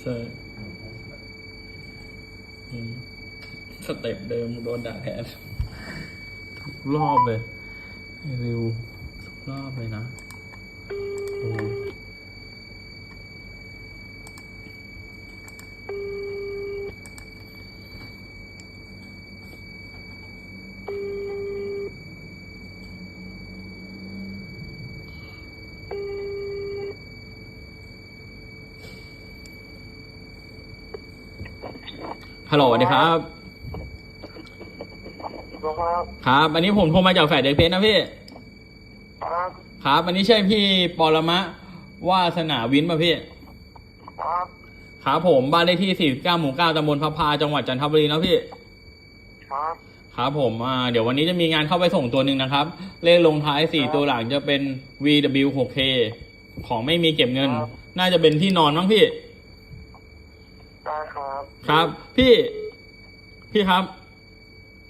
ใช่สเต็ปเดิมโดนด่าแทนทุกรอบเลยไอ้ริวทุกรอบเลยนะโอ้ ฮัลโหลสวัสดีครับ ครับครับ อันนี้ผมโทรมาจากแฟดเด็กเพชรนะพี่ ครับครับอันนี้ใช่พี่ปรมะวาสนาวินป่ะพี่ ครับครับผมบ้านเลขที่ 49 หมู่ 9ตำบลพระพาจังหวัดจันทบุรีนะพี่ ครับครับผมอ่าเดี๋ยววันนี้จะมีงานเข้าไปส่งตัวหนึ่งนะครับ เลขลงท้าย 4 ตัวหลังจะเป็น VW6K ของไม่มีเก็บเงิน น่าจะเป็นที่นอนมั้งพี่ ได้ครับครับ พี่ พี่ครับ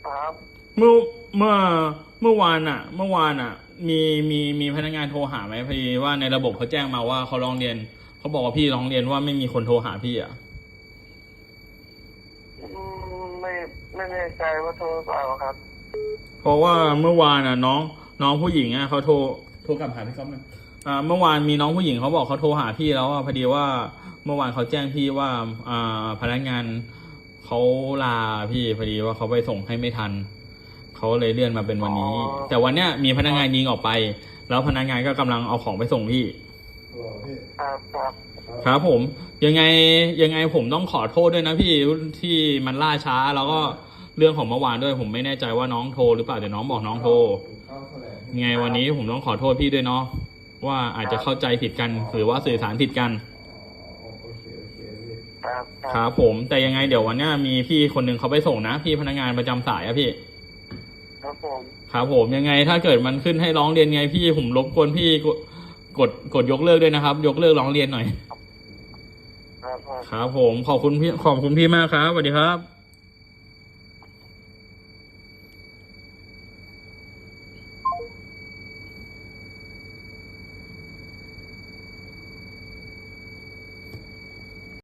ครับเมื่อเมื่อเมื่อวานอะเมื่อวานอะมีมีมีพนักงานโทรหาไหมพอดีว่าในระบบเขาแจ้งมาว่าเขาร้องเรียนเขาบอกว่าพี่ร้องเรียนว่าไม่มีคนโทรหาพี่อะอืมไม่ไม่แน่ใจว่าโทรเปล่าครับ เพราะว่าเมื่อวานอะน้อง น้องผู้หญิงอะเขาโทรโทรกลับหาพี่ก๊อฟหนะ อ่าเมื่อวานมีน้องผู้หญิงเขาบอกเขาโทรหาพี่แล้วอะพอดีว่าเมื่อวานเขาแจ้งพี่ว่าอ่าพนักงานเขาลาพี่พอดีว่าเขาไปส่งให้ไม่ทันเขาเลยเลื่อนมาเป็นวันนี้ อ๋อ แต่วันเนี้ยมีพนักงานยิงออกไป แล้วพนักงานก็กำลังเอาของไปส่งพี่ครับครับครับผมยังไงยังไงผมต้องขอโทษด้วยนะพี่ที่มันล่าช้าแล้วก็เรื่องของเมื่อวานด้วย ผมไม่แน่ใจว่าน้องโทรหรือเปล่าแต่น้องบอกน้องโทรยังไงวันนี้ผมต้องขอโทษพี่ด้วยเนาะ ว่าอาจจะเข้าใจผิดกันหรือว่าสื่อสารผิดกัน ครับครับผม แต่ยังไงเดี๋ยววันเนี้ยมีพี่คนหนึ่งเขาไปส่งนะ พี่พนักงานประจำสายอะพี่ ครับผมครับผมยังไงถ้าเกิดมันขึ้นให้ร้องเรียนไงพี่ผมรบกวนพี่กดกดกดยกเลิกด้วยนะครับ ยกเลิกร้องเรียนหน่อย ครับครับครับผมขอบคุณพี่ขอบคุณพี่มากครับสวัสดีครับ